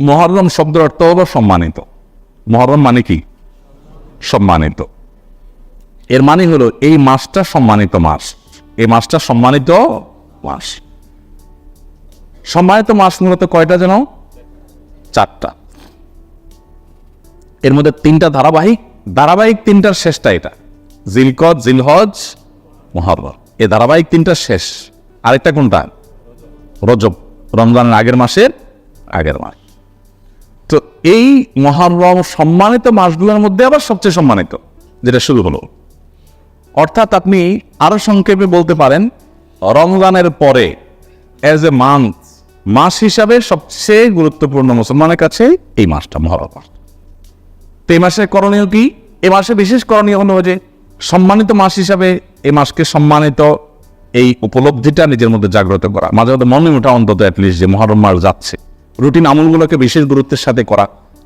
মহরম শব্দের অর্থ হলো সম্মানিত। মহরম মানে কি? সম্মানিত। এর মানে হলো এই মাসটা সম্মানিত মাস। এই মাসটা সম্মানিত মাস। সম্মানিত মাস মূলত কয়টা যেন চারটা। এর মধ্যে তিনটা ধারাবাহিক। ধারাবাহিক তিনটার শেষটা এটা। জিলকদ, জিলহজ, মহরম। এই ধারাবাহিক তিনটা শেষ। আরেকটা কোনটা? রজব। রমজানের আগের মাসের আগের মাস। তো এই মহারম সম্মানিত মাসগুলোর মধ্যে আবার সবচেয়ে সম্মানিত, যেটা শুরু হলো। অর্থাৎ আপনি আরও সংক্ষেপে বলতে পারেন, রমজানের পরে অ্যাজ এ মান্থ মাস হিসাবে সবচেয়ে গুরুত্বপূর্ণ মুসলমানের কাছে এই মাসটা মহরম। মাস তো এই মাসে করণীয় কি? এই মাসে বিশেষ করণীয় হলো যে সম্মানিত মাস হিসাবে এই মাসকে সম্মানিত এই উপলব্ধিটা নিজের মধ্যে জাগ্রত করা। মাঝে মধ্যে মনে ওঠা অন্তত অ্যাটলিস্ট যে মহরম মাস যাচ্ছে। রুটিন আমলগুলোকে বিশেষ গুরুত্বের সাথে করা।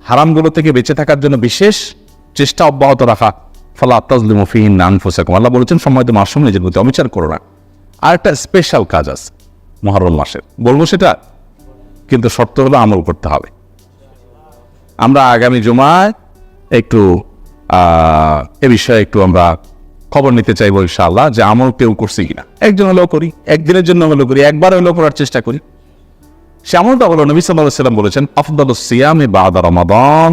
হারামগুলো থেকে বেঁচে থাকার জন্য বিশেষ চেষ্টা অব্যাহত রাখা। ফলা আত্তাজলিম ফিহিন নান ফোসাকুম আল্লাহ বলেছেন, সম্মানিত মাস সময় নিজের প্রতি অবিচার করো না। আর একটা স্পেশাল কাজ আছে মহরম মাসের। বলব সেটা, কিন্তু শর্ত হলো আমল করতে হবে। আমরা আগামী জুমায় একটু এ বিষয়ে একটু আমরা খবর নিতে চাইব ইনশাআল্লাহ যে আমল কেউ করছে কিনা। একজন হলেও করি, একদিনের জন্য হলেও করি, একবার হলেও করার চেষ্টা করি। সে হলো নবী সাল্লাহ সাল্লাম বলেছেন, আফদাল সিয়ামে বাদা রমাদান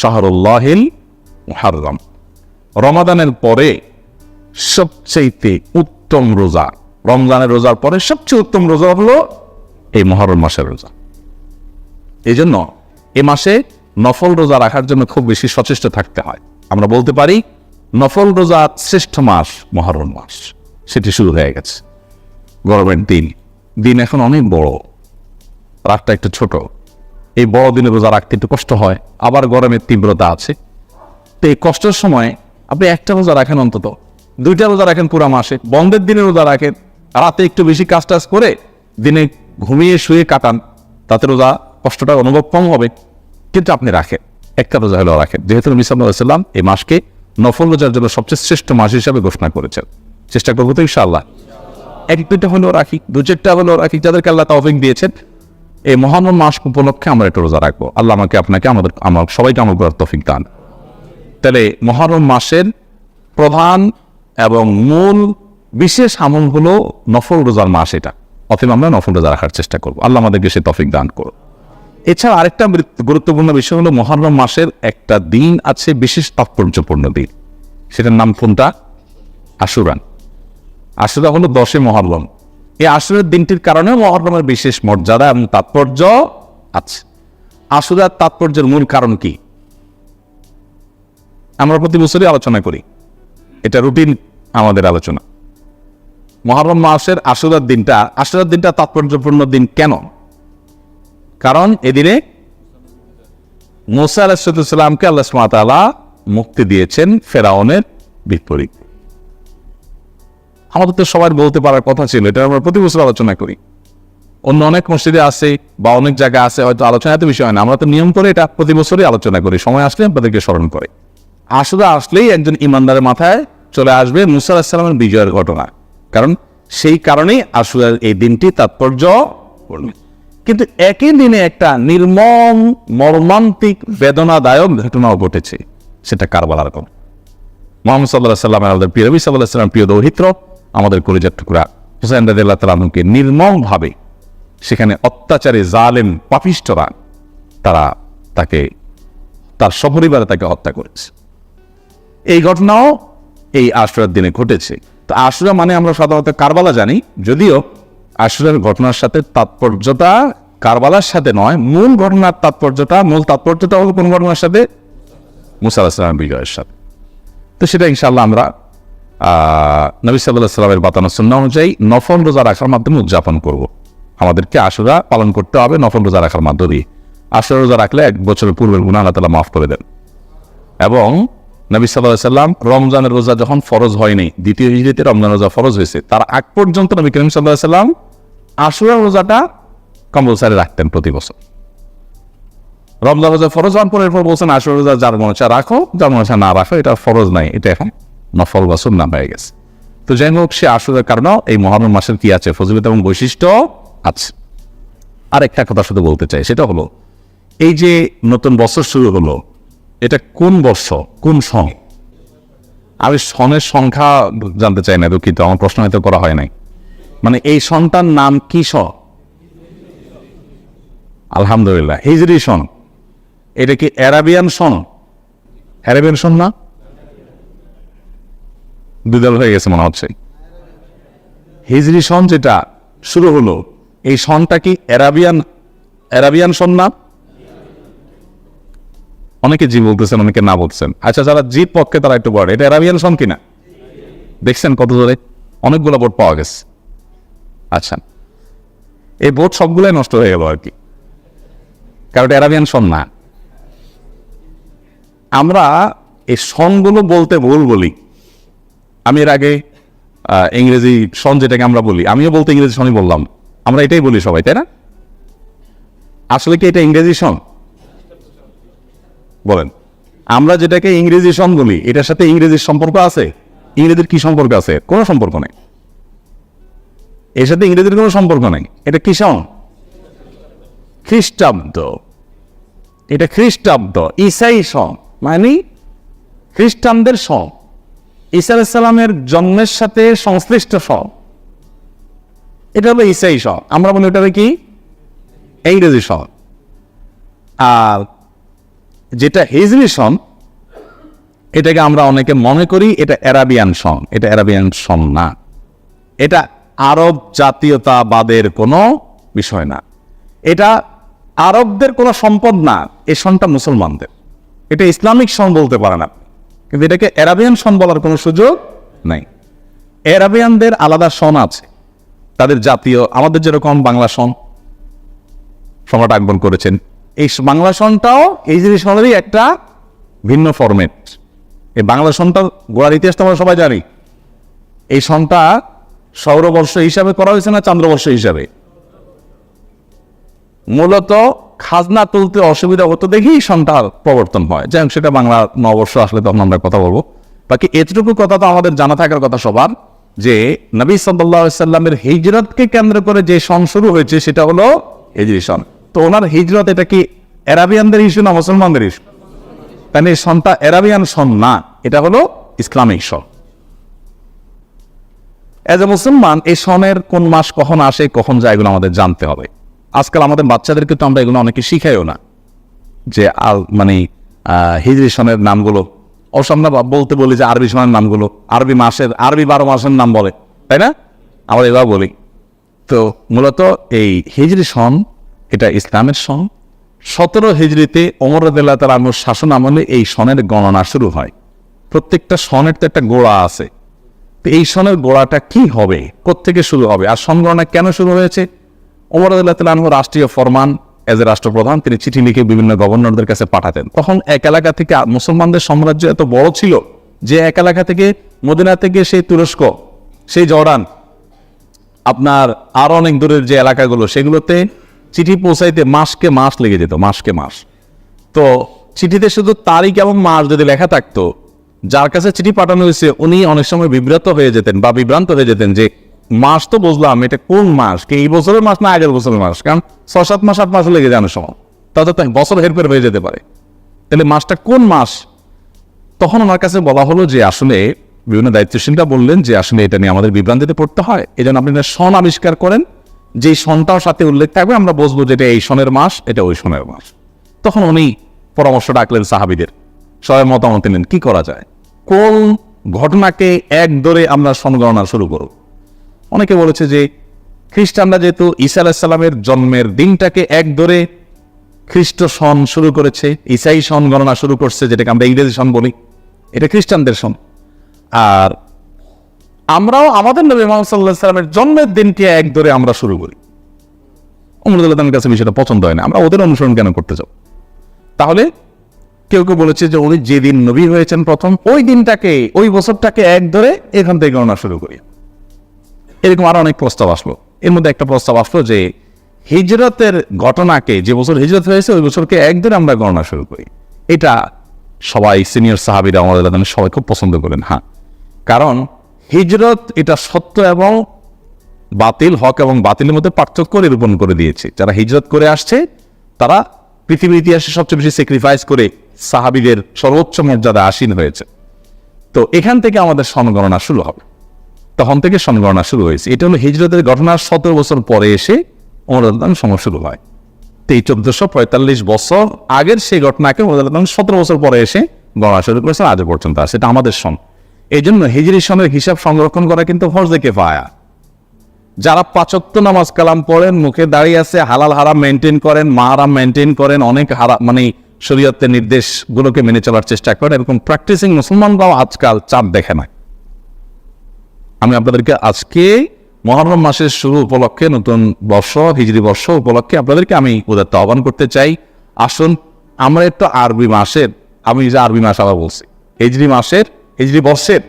শাহরুল্লাহিল রমাদানের পরে সবচেয়ে উত্তম রোজা, রমজানের রোজার পরে সবচেয়ে উত্তম রোজা হলো এই মহরম মাসের রোজা। এই জন্য এ মাসে নফল রোজা রাখার জন্য খুব বেশি সচেষ্ট থাকতে হয়। আমরা বলতে পারি, নফল রোজা শ্রেষ্ঠ মাস মহরম মাস। সেটি শুরু হয়ে গেছে। গরমের দিন দিন এখন অনেক বড়। রাতটা একটু ছোট। এই বড় দিনে রোজা রাখতে একটু কষ্ট হয়, আবার গরমের তীব্রতা আছে। তো এই কষ্টের সময় আপনি একটা রোজা রাখেন অন্তত, দুইটা রোজা রাখেন পুরা মাসে। বন্ধের দিনে রোজা রাখেন, রাতে একটু বেশি কাজ টাজ করে দিনে ঘুমিয়ে শুয়ে কাটান, তাতে রোজা কষ্টটা অনুভব কম হবে। কিন্তু আপনি রাখেন, একটা রোজা হলেও রাখেন। যেহেতু নবী সাল্লাম এই মাসকে নফল রোজার জন্য সবচেয়ে শ্রেষ্ঠ মাস হিসাবে ঘোষণা করেছেন। চেষ্টা করব তো ইনশাআল্লাহ। এক দুইটা হলেও রাখি দু চারটা হলেও রাখি, যাদেরকে আল্লাহ তৌফিক দিয়েছেন। এই মহান মাস উপলক্ষে আমরা একটা রোজা রাখব। আল্লাহ আমাকে আপনাকে আমাদের আমার সবাইকে আমল করার তৌফিক দান। তাহলে মহরম মাসের প্রধান এবং মূল বিশেষ আমল হলো নফল রোজার মাস এটা। অতএব আমরা নফল রোজা রাখার চেষ্টা করব। আল্লাহ আমাদেরকে সে তফিক দান করো এছাড়া আরেকটা গুরুত্বপূর্ণ বিষয় হলো মহরম মাসের একটা দিন আছে বিশেষ তাৎপর্যপূর্ণ দিন। সেটার নাম কোনটা? আশুরান। আশুরা হলো দশে মহরম। এই আশুরের দিনটির কারণে মহরমের বিশেষ মর্যাদা এবং তাৎপর্য আছে। আশুরার তাৎপর্যের মূল কারণ কি? আমরা প্রতি বছরই আলোচনা করি। এটা রুটিন আমাদের আলোচনা। মহরম মাসের আশুরার দিনটা আশুরার দিনটা তাৎপর্যপূর্ণ দিন কেন? কারণ এদিনে মুসা আলাহিসামকে আল্লাহ সুমাতালা মুক্তি দিয়েছেন ফেরাউনের বিপরীত। আমাদের তো সবার বলতে পারার কথা ছিল, এটা আমরা প্রতি বছর আলোচনা করি। অন্য অনেক মসজিদে আছে বা অনেক জায়গায় আছে, হয়তো আলোচনা এত বিষয় না, আমরা তো নিয়ম করে এটা প্রতি বছরই আলোচনা করি, সময় আসলে আপনাদেরকে স্মরণ করে। আসলে আসলেই একজন ইমানদারের মাথায় চলে আসবে মুসা আলাহিসাল্লামের বিজয়ের ঘটনা, কারণ সেই কারণেই আসুরার এই দিনটি তাৎপর্য কিন্তু একই দিনে একটা নির্মম, মর্মান্তিক, বেদনাদায়ক ঘটনাও ঘটেছে, সেটা কারবালার কোন মোহাম্মদ সাল্লাহ সাল্লাম আমাদের প্রিয় রবি সাল্লাহ সাল্লাম প্রিয় দৌহিত্র আমাদের কলিজার টুকরা। হুসাইন রাদিল্লাহ তালামকে নির্মমভাবে সেখানে অত্যাচারে, জালেম পাপিষ্টরা তারা তাকে, তার সপরিবারে তাকে হত্যা করেছে। এই ঘটনাও এই আশুরার দিনে ঘটেছে। তো আশুরা মানে আমরা সাধারণত কারবালা জানি, যদিও আশুরার ঘটনার সাথে তাৎপর্যতা কারবালার সাথে নয়, মূল ঘটনার তাৎপর্যটা মূল তাৎপর্যতা হলো কোন ঘটনার সাথে? মুসা আলাহিসাম বিজয়ের সাথে। তো সেটা ইনশাল্লাহ আমরা নবী সাল্লাহ সাল্লামের বাতানো সুন্না অনুযায়ী নফল রোজা রাখার মাধ্যমে উদযাপন করব। আমাদেরকে আশুরা পালন করতে হবে নফল রোজা রাখার মাধ্যমে আশুরা রোজা রাখলে এক বছরের পূর্বের গুণা আল্লাহ তালা মাফ করে দেন। এবং নবী সাল্লাহ সাল্লাম রমজানের রোজা যখন ফরজ হয়নি, দ্বিতীয় হিজড়িতে রমজান রোজা ফরজ হয়েছে, তার আগ পর্যন্ত নবী করিম সাল্লাহ সাল্লাম আশুরা রোজাটা কম্পালসারি রাখতেন প্রতি বছর। রমজান রোজা ফরজ হওয়ার পর এরপর বলছেন আশুরা রোজা যার মনে রাখো, যার মনে না রাখো, এটা ফরজ নাই, এটা এখন নফল বা সুন্না হয়ে গেছে। তো যাই হোক, সে আশুরার কারণেও এই মহরম মাসের কি আছে? ফজিলত এবং বৈশিষ্ট্য আছে। আর একটা কথা শুধু বলতে চাই, সেটা হলো, এই যে নতুন বছর শুরু হলো, এটা কোন বর্ষ, কোন সন? আমি সনের সংখ্যা জানতে চাই না, দুঃখিত, আমার প্রশ্ন হয়তো করা হয় নাই। মানে এই সনটার নাম কি স? আলহামদুলিল্লাহ, হিজরি সন। এটা কি অ্যারাবিয়ান সন? অ্যারাবিয়ান সন না? দুদল হয়ে গেছে মনে হচ্ছে। হিজরি সন যেটা শুরু হলো, এই সনটা কি অ্যারাবিয়ান অ্যারাবিয়ান সন না? অনেকে জি বলতেছেন, অনেকে না বলছেন আচ্ছা যারা জি পক্ষে তারা একটু বড় এটা অ্যারাবিয়ান সন কিনা? দেখছেন কত ধরে অনেকগুলো বোট পাওয়া গেছে। আচ্ছা এই বোট সবগুলাই নষ্ট হয়ে গেল আর কি। কারণ অ্যারাবিয়ান সন না। আমরা এই সনগুলো বলতে ভুল বলি। আমি এর আগে ইংরেজি সন যেটাকে আমরা বলি, আমিও বলতে ইংরেজি সনই বললাম। আমরা এটাই বলি সবাই, তাই না? আসলে কি এটা ইংরেজি সন? বলেন। আমরা যেটাকে ইংরেজি সন বলি, এটার সাথে ইংরেজির সম্পর্ক আছে? ইংরেজির কি সম্পর্ক আছে? কোনো সম্পর্ক নেই। এর সাথে ইংরেজির কোনো সম্পর্ক নেই। এটা কি সন? খ্রিস্টাব্দ। এটা খ্রিস্টাব্দ ইসাই সন। মানে খ্রিস্টানদের সন। ঈসা আলাইসাল্লামের জন্মের সাথে সংশ্লিষ্ট সব। এটা হলো ইসাই সব। আমরা বলি ওটাকে কি? ইংরেজি সন আর যেটা হিজরি সন, এটাকে আমরা অনেকে মনে করি এটা অ্যারাবিয়ান সন। এটা অ্যারাবিয়ান সন না। এটা আরব জাতীয়তাবাদের কোনো বিষয় না। এটা আরবদের কোনো সম্পদ না। এই সনটা মুসলমানদের। এটা ইসলামিক সন বলতে পারে না কিন্তু এটাকে অ্যারাবিয়ান সন বলার কোনো সুযোগ নাই। অ্যারাবিয়ানদের আলাদা সন আছে। তাদের জাতীয়, আমাদের যেরকম বাংলা সন সম্রাট আগমন করেছেন, এই বাংলা সনটাও এই জিনিস সনেরই একটা ভিন্ন ফরম্যাট এই বাংলা সনটা গোড়ার ইতিহাস তো আমরা সবাই জানি। এই সনটা সৌরবর্ষ হিসাবে করা হয়েছে না চান্দ্রবর্ষ হিসাবে? মূলত খাজনা তুলতে অসুবিধা হতো দেখেই সন্তান প্রবর্তন হয়। যাই সেটা বাংলা নববর্ষ আসলে তখন আমরা কথা বলব। বাকি এতটুকু কথা তো আমাদের জানা থাকার কথা সবার, যে নবী সাল্লামের হিজরতকে কেন্দ্র করে যে সন শুরু হয়েছে, সেটা হলো হিজরি সন তো ওনার হিজরত এটা কি অ্যারাবিয়ানদের ইস্যু না মুসলমানদের ইস্যু তাহলে সনটা অ্যারাবিয়ান সন না, এটা হলো ইসলামিক সন এজ এ মুসলমান, এই সনের কোন মাস কখন আসে, কখন যায়, এগুলো আমাদের জানতে হবে। আজকাল আমাদের বাচ্চাদেরকে তো আমরা এগুলো অনেকে শিখাইও না। যে আল মানে হিজরি সনের নামগুলো। অবশ্য আমরা বলতে বলি যে আরবি সনের নামগুলো। আরবি মাসের, আরবি বারো মাসের নাম বলে, তাই না? আমরা এবার বলি। তো মূলত এই হিজরি সন, এটা ইসলামের সন। সতেরো হিজড়িতে অমর রাদিল্লাহ আমর শাসন আমলে এই সনের গণনা শুরু হয়। প্রত্যেকটা সনের তো একটা গোড়া আছে। তো এই সনের গোড়াটা কি হবে? কোত্থেকে শুরু হবে? আর সন গণনা কেন শুরু হয়েছে? ওমর আদাল্লাহ তালু রাষ্ট্রীয় ফরমান এজ এ রাষ্ট্রপ্রধান, তিনি চিঠি লিখে বিভিন্ন গভর্নরদের কাছে পাঠাতেন। তখন এক এলাকা থেকে মুসলমানদের সাম্রাজ্য এত বড় ছিল যে এক এলাকা থেকে মদিনা থেকে সেই তুরস্ক, সেই জর্ডান, আপনার আরও অনেক দূরের যে এলাকাগুলো, সেগুলোতে চিঠি পৌঁছাইতে মাসকে মাস লেগে যেত, মাসকে মাস। তো চিঠিতে শুধু তারিখ এবং মাস যদি লেখা থাকতো, যার কাছে চিঠি পাঠানো হয়েছে, উনি অনেক সময় বিব্রত হয়ে যেতেন বা বিভ্রান্ত হয়ে যেতেন যে মাস তো বুঝলাম এটা কোন মাস? কি এই বছরের মাস না আগের বছরের মাস? কারণ ছ সাত মাস, আট মাস লেগে যায় সময়। তাতে তো বছর হেরফের হয়ে যেতে পারে। তাহলে মাসটা কোন মাস? তখন ওনার কাছে বলা হলো যে আসলে বিভিন্ন দায়িত্বশীলরা বললেন যে আসলে এটা নিয়ে আমাদের বিভ্রান্তিতে পড়তে হয়। এই জন্য আপনি সন আবিষ্কার করেন। যে সনটাও সাথে উল্লেখ থাকবে, আমরা বুঝব যে এটা এই সনের মাস, এটা ওই সনের মাস। তখন উনি পরামর্শ ডাকলেন সাহাবিদের। সবাই মতামত নিলেন, কি করা যায়? কোন ঘটনাকে এক ধরে আমরা সনগণনা শুরু করব? অনেকে বলেছে যে খ্রিস্টানরা যেহেতু ঈসা আলাহিসাল্লামের জন্মের দিনটাকে এক ধরে খ্রিস্ট সন শুরু করেছে ইসাই সন গণনা শুরু করছে, যেটাকে আমরা ইংরেজি সন বলি, এটা খ্রিস্টানদের সন। আর আমরাও আমাদের নবী মোহাম্মদ সাল্লাহ সাল্লামের জন্মের দিনকে এক ধরে আমরা শুরু করি। অমরুদ্দাহ কাছে বিষয়টা পছন্দ হয় না, আমরা ওদের অনুসরণ কেন করতে যাও তাহলে কেউ কেউ বলেছে যে উনি যেদিন নবী হয়েছেন প্রথম, ওই দিনটাকে, ওই বছরটাকে এক ধরে এখান থেকে গণনা শুরু করি। এরকম আরও অনেক প্রস্তাব আসলো। এর মধ্যে একটা প্রস্তাব আসলো যে, হিজরতের ঘটনাকে, যে বছর হিজরত হয়েছে, ওই বছরকে এক ধরে আমরা গণনা শুরু করি। এটা সবাই সিনিয়র সাহাবিরা আমাদের সবাই খুব পছন্দ করেন হ্যাঁ। কারণ হিজরত এটা সত্য এবং বাতিল, হক এবং বাতিলের মধ্যে পার্থক্য নিরূপণ করে দিয়েছে। যারা হিজরত করে আসছে, তারা পৃথিবীর ইতিহাসে সবচেয়ে বেশি স্যাক্রিফাইস করে সাহাবিদের সর্বোচ্চ মর্যাদা আসীন হয়েছে। তো এখান থেকে আমাদের সনগণনা শুরু হবে। তখন থেকে সনগণনা শুরু হয়েছে। এটা হলো হিজরতের ঘটনার সতেরো বছর পরে এসে অনুদান সময় শুরু হয়। তো এই চোদ্দশো পঁয়তাল্লিশ বছর আগের সেই ঘটনাকে অনুদান সতেরো বছর পরে এসে গণনা শুরু করেছে আজও পর্যন্ত আছে এটা আমাদের সন। এই জন্য হিজরি সনের হিসাব সংরক্ষণ করা কিন্তু ফরজে পায়া যারা পাচক্ত নামাজ কালাম পড়েন, মুখে দাঁড়িয়ে আছে, হালাল হারাম মেনটেন করেন মাহারাম মেনটেন করেন, অনেক হারা মানে শরীয়তের নির্দেশগুলোকে মেনে চলার চেষ্টা করেন, এরকম প্র্যাকটিসিং মুসলমানরাও আজকাল চাঁদ দেখে না। আমি আপনাদেরকে আজকে মহরম মাসের শুরু উপলক্ষে, নতুন বর্ষ, হিজড়ি বর্ষ উপলক্ষে আপনাদেরকে আমি উদাত্ত আহ্বান করতে চাই। আসুন, আমরা একটু আরবি মাসের, আমি যে আরবি মাস আবার বলছি, হিজড়ি মাসের, হিজড়ি বর্ষের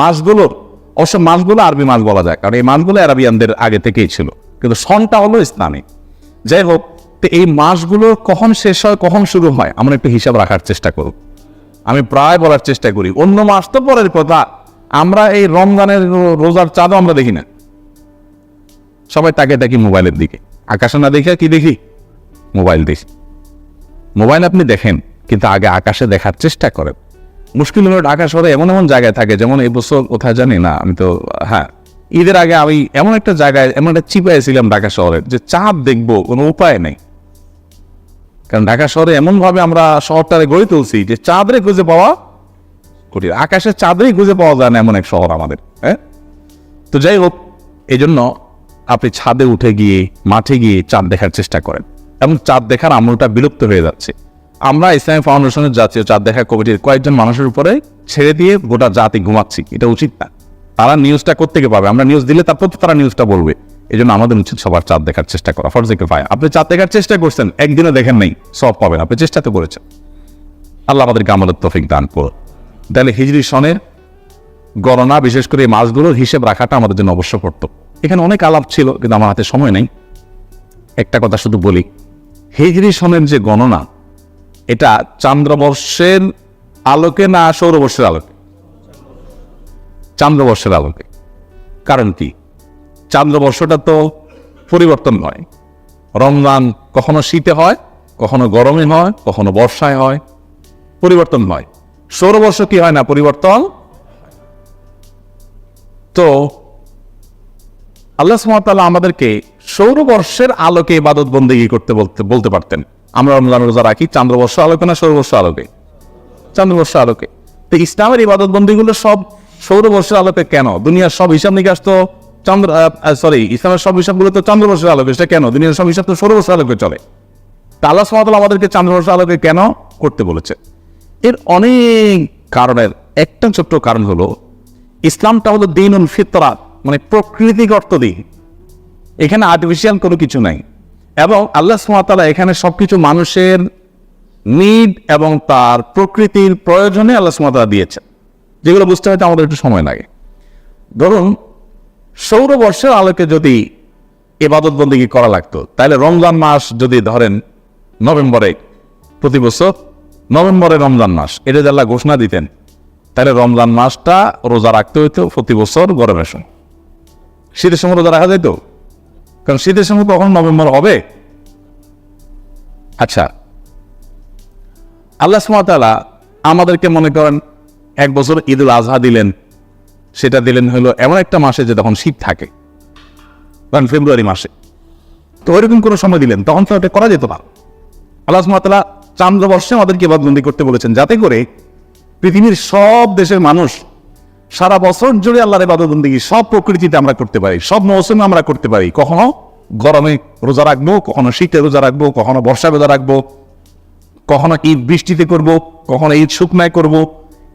মাসগুলোর, অবশ্য মাসগুলো আরবি মাস বলা যায়, কারণ এই মাসগুলো আরবিয়ানদের আগে থেকেই ছিল, কিন্তু সনটা হলো ইসলামী। যাই হোক, তো এই মাসগুলো কখন শেষ হয়, কখন শুরু হয়, আমরা একটু হিসাব রাখার চেষ্টা করব। আমি প্রায় বলার চেষ্টা করি, অন্য মাস তো পরের কথা আমরা এই রমজানের রোজার চাঁদও আমরা দেখি না। সবাই তাকে দেখি মোবাইলের দিকে। আকাশে না দেখে কি দেখি? মোবাইল দেখি। মোবাইল আপনি দেখেন, কিন্তু আগে আকাশে দেখার চেষ্টা করেন। মুশকিল হলো ঢাকা শহরে এমন এমন জায়গায় থাকে, যেমন এই বছর কোথায় জানি না, আমি তো হ্যাঁ। ঈদের আগে আমি এমন একটা জায়গায়, এমন একটা চিপাইছিলাম ঢাকা শহরে, যে চাঁদ দেখব, কোনো উপায় নেই। কারণ ঢাকা শহরে এমনভাবে আমরা শহরটারে গড়ে তুলছি, যে চাঁদরে খুঁজে পাওয়া কঠিন আকাশে চাঁদরেই খুঁজে পাওয়া যায় না এমন এক শহর আমাদের হ্যাঁ? তো যাই হোক এই জন্য আপনি ছাদে উঠে গিয়ে, মাঠে গিয়ে চাঁদ দেখার চেষ্টা করেন। এবং চাঁদ দেখার আমলটা বিলুপ্ত হয়ে যাচ্ছে। আমরা ইসলামী ফাউন্ডেশনের জাতীয় চাঁদ দেখা কমিটির কয়েকজন মানুষের উপরে ছেড়ে দিয়ে গোটা জাতি ঘুমাচ্ছি, এটা উচিত না। তারা নিউজটা কোথেকে পাবে? আমরা নিউজ দিলে তারপর তো তারা নিউজটা বলবে। এই জন্য আমাদের উচিত সবার চাঁদ দেখার চেষ্টা করা। ফরজেকে পায় আপনি চাঁদ দেখার চেষ্টা করছেন, একদিনও দেখেন নাই, সব পাবেন। আপনি চেষ্টা তো করেছেন। আল্লাহ আমাদেরকে আমাদের তফিক দান করুন। তাহলে হিজরি সনের গণনা, বিশেষ করে এই মাসগুলোর হিসেব রাখাটা আমাদের জন্য অবশ্য পড়তো এখানে অনেক আলাপ ছিল, কিন্তু আমার হাতে সময় নেই। একটা কথা শুধু বলি, হিজরি সনের যে গণনা, এটা চান্দ্রবর্ষের আলোকে না সৌরবর্ষের আলোকে? চান্দ্রবর্ষের আলোকে। কারণ কি? চান্দ্রবর্ষটা তো পরিবর্তন নয়। রমজান কখনো শীতে হয়, কখনো গরমে হয়, কখনো বর্ষায় হয়, পরিবর্তন হয় সৌরবর্ষ কি হয় না? পরিবর্তন? তো আল্লাহ সুমতাল্লাহ আমাদেরকে সৌরবর্ষের আলোকে ইবাদত বন্দেগী করতে বলতে বলতে পারতেন। আমরা রমজান রোজা রাখি চান্দ্রবর্ষ আলোকে না সৌরবর্ষ আলোকে? চান্দ্রবর্ষ আলোকে। তো ইসলামের ইবাদত বন্দীগুলো সব সৌরবর্ষের আলোকে কেন? দুনিয়ার সব হিসাব নিকাশ তো চন্দ্র সরি ইসলামের সব হিসাবগুলো তো চন্দ্রবর্ষের আলোকে, সেটা কেন? দুনিয়ার সব হিসাব তো সৌরবর্ষের আলোকে চলে। তা আল্লাহ সুমতাল্লাহ আমাদেরকে চান্দ্রবর্ষ আলোকে কেন করতে বলেছে? এর অনেক কারণের একটা ছোট্ট কারণ হলো, ইসলামটা হলো দিনুল ফিতরা মানে প্রকৃতিগত দিন এখানে আর্টিফিশিয়াল কোনো কিছু নাই। এবং আল্লাহ সুমাতালা এখানে সবকিছু মানুষের নিড এবং তার প্রকৃতির প্রয়োজনে আল্লাহ সুমাতালা দিয়েছেন। যেগুলো বুঝতে হয়তো আমাদের একটু সময় লাগে। ধরুন সৌরবর্ষের আলোকে যদি এবাদত বন্দিগি করা লাগতো, তাহলে রমজান মাস যদি ধরেন নভেম্বরে প্রতি বছর নভেম্বরে রমজান মাস। এটা আল্লাহ ঘোষণা দিতেন, তাহলে রমজান মাসটা রোজা রাখতে হইতো প্রতি বছর গরমের সময় শীতের সময় রোজা রাখা যেত কারণ শীতের সময় কখন নভেম্বর হবে? আচ্ছা। আল্লাহ সুমাতালা আমাদেরকে মনে করেন, এক বছর ঈদুল আজহা দিলেন। সেটা দিলেন হলো এমন একটা মাসে যে তখন শীত থাকে। ধরেন ফেব্রুয়ারি মাসে। তো ওইরকম কোনো সময় দিলেন, তখন তো ওটা করা যেত না। আল্লাহ সুমাতালা চান্দ্রবর্ষে আমাদেরকে বাদবন্দি করতে বলেছেন। যাতে করে পৃথিবীর সব দেশের মানুষ সারা বছর জুড়ে আল্লাহর ইবাদতবন্দি সব প্রকৃতিতে আমরা করতে পারি, সব মৌসুমে আমরা করতে পারি। কখনো গরমে রোজা রাখব, কখনো শীতে রোজা রাখব, কখনো বর্ষায় রোজা রাখব, কখনো ঈদ বৃষ্টিতে করব, কখনো ঈদ শুকনায় করব।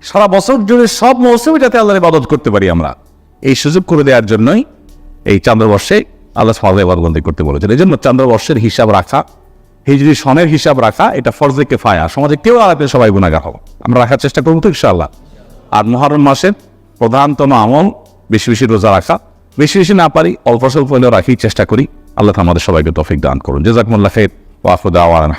সারা বছর জুড়ে সব মৌসুমে যাতে আল্লাহর ইবাদত করতে পারি আমরা। এই সুযোগ করে দেওয়ার জন্যই এই চান্দ্রবর্ষে আল্লাহ সাল্লাহ ইবাদতবন্দি করতে বলেছেন। এই জন্য চান্দ্রবর্ষের হিসাব রাখা হিজরি সনের হিসাব রাখা, এটা ফরজে কেফায়া। সমাজে কেউ আলাপে সবাই গুণাগার হব। আমরা রাখার চেষ্টা করব তো ইনশাআল্লাহ। আর মহরম মাসের প্রধানতম আমল, বেশি বেশি রোজা রাখা। বেশি বেশি না পারি, অল্প স্বল্প হলেও রাখি, চেষ্টা করি। আল্লাহ আমাদের সবাইকে তফিক দান করুন। জেজাকমুল্লাহ খেদ ওয়াফুদ আওয়ান